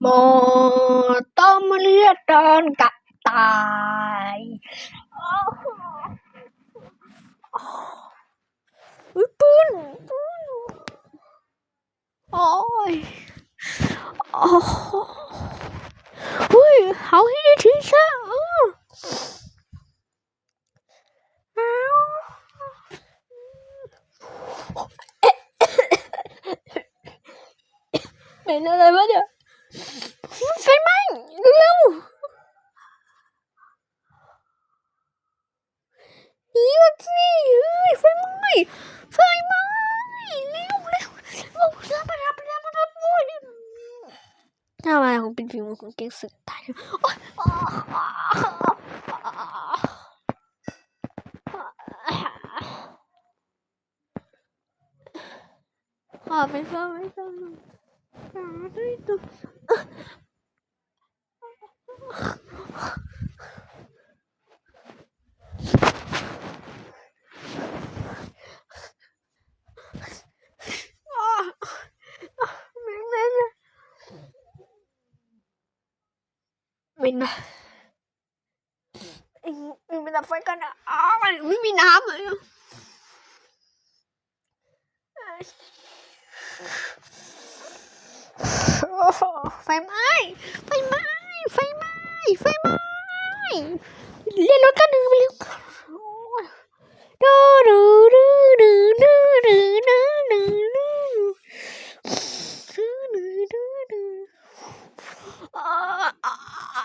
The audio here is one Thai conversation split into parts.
một tôm lía trên cặp tài. Ui bún ôi. Ui hậu hí đi thì sao? Mẹ nó lại mất rồi 무슨 객스 다녀. 아, 매서, 매서. 아, 그래도. มินมาเอ็งไปดับไฟกันอะอ้าวไม่มีน้ำเลยไฟไหม้ไฟไหม้ไฟไหม้ไฟไหม้เรียนรถกันหนึ่งไปเร็วดูดูดูดูดูดูดูดูดูอ่าอ่าอ่า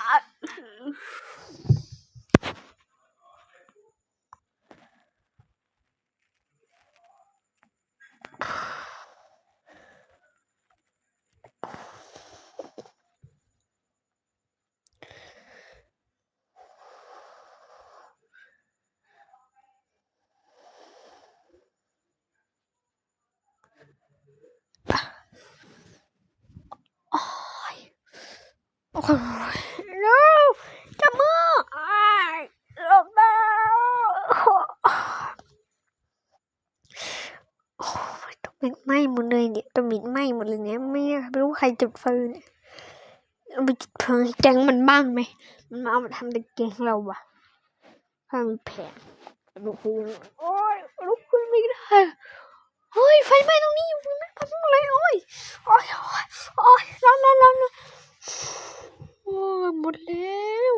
โอ้ย โอ้ยเร็วจับมืออ้ายหลบแล้วโอ้ยต้องมิดไหม้หมดเลยเนี่ยต้องมิดไหม้หมดเลยเนี่ยไม่รู้ใครจุดไฟเนี่ยไปจุดเพลิงให้แกงมันบ้างไหมมันมาเอามาทำเป็นแกงเราวะถ้ามีแผนลุกขึ้นโอ้ยลุกขึ้นไม่ได้เฮ้ยไฟไหม้ตรงนี้อยู่นะทำอะไรโอ้ยโอ้ยโอ้ยโอ้ยร้อนร้อนร้อนร้อนโอ้ยหมดแล้ว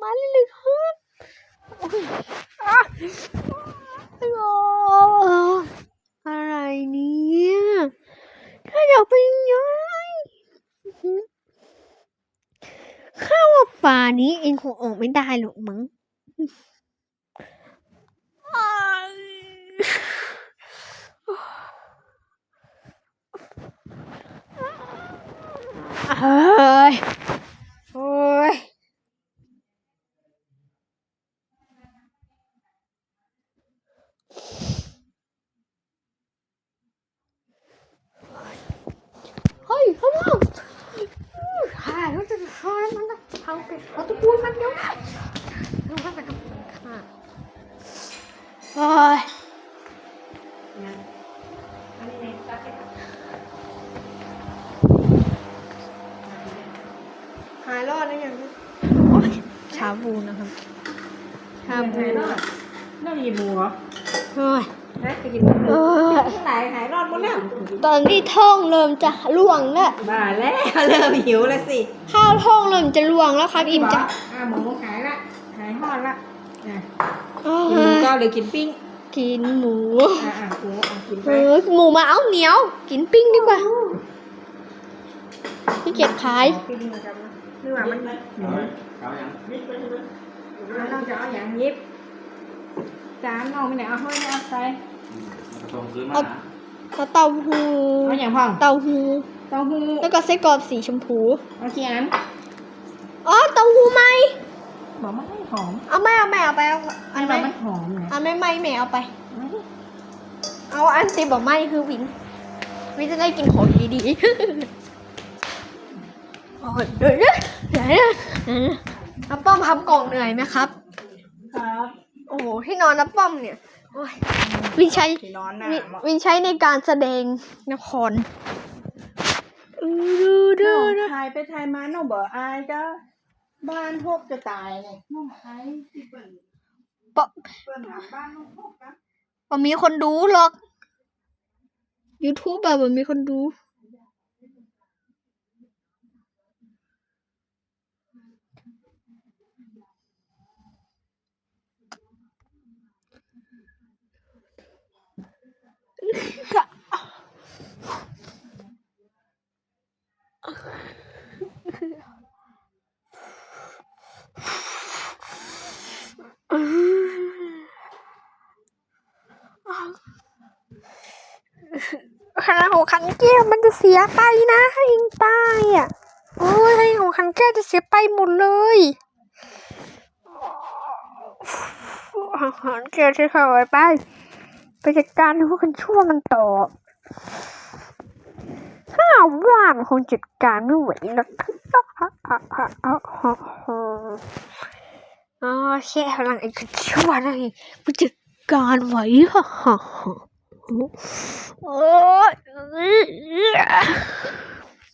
มาเลยเลยครับโอ้ยอะโอ้ยอะไรเนี่ยถ้า อยากไปย้ายข้าว่าป่านี้เองคงออกไม่ได้หรอกมั้งอ้ายเฮ้ยโอ้ย เฮ้ยข้างนอก หาแล้วจะหามันนะเอาไปเอาตะปูมันเดี๋ยวนะเดี๋ยวมันไปทำค่ะเฮ้ยหายรอดได้ยังโอ้ยชาบูนะครับชาบูหายรอดน่ามีหมูเหรอเฮ้ย นะไปกินหมูเอ้ยที่ไหนหายรอดหมดแล้วตอนที่ท้องเริ่มจะร่วงแล้วบ้าแล้วเริ่มหิวแล้วสิข้าวท้องเริ่มจะร่วงแล้วครับอิ่มจะอ่าหมูหายละหายทอดละอะกินหมูยก็หรือกินปิ้งกินหมูอ่าหมูอะกินไปเออหมูมาเอาเหนียว กินปิ้งดีกว่าพี่เกียจขายปิ้งมาจังนึกว่ามันหมูเอาอย่างเราต้องจะเอาอย่างยิบ จานเอาไปไหนเอาห้อยเอาใส่ส่งคืนมาหาแล้วเต้าหู้เอาอย่างพ่องเต้าหู้เต้าหู้แล้วก็ไส้กรอกสีชมพูเอากี่อันอ๋อเต้าหู้ไหมบอกมันให้หอมเอาไม่เอาไม่เอาไปเอาอัอันนไหมมันหอมนะอันไม่ไม่ไม่เอาไป เอาอันตีบอกไม่คือวินวินจะได้กินของดีๆโอ้ยเดี๋ยวนะเดี๋ยวนะเดี๋ยวนะน้ำป้อมทำกล่องเหนื่อยไหมครับ ครับโอ้โหที่นอนน้ำป้อมเนี่ยโอ้ยวินใช้ที่นอนน่ะวิวินใช้ในการแสดงละครดูดูดูดูใครายไปถ่ายมาน้องบอกอายก็บ้านหกจะตายเนี่ยน้องอายที่เปิดปะเปิดถามบ้านน้องหกนะบ่มีคนดูหรอก YouTube แบบบ่มีคนดู ขนาดหัวคันแก้วมันจะเสียไปนะถ้าเองตายอะโอ้ยถ้าหัวคันแก้วจะเสียไปหมดเลยหัวคันแก้วที่เขาไว้ไปไปจัดการพวกคนชั่วมันต่อ ว้าว่างคงจัดการไม่ไหวหรอกอ๋อแค่พลังไอ้คนชั่วนี่มันจัดการไหวฮ่าฮ่าฮ่าโอ้ย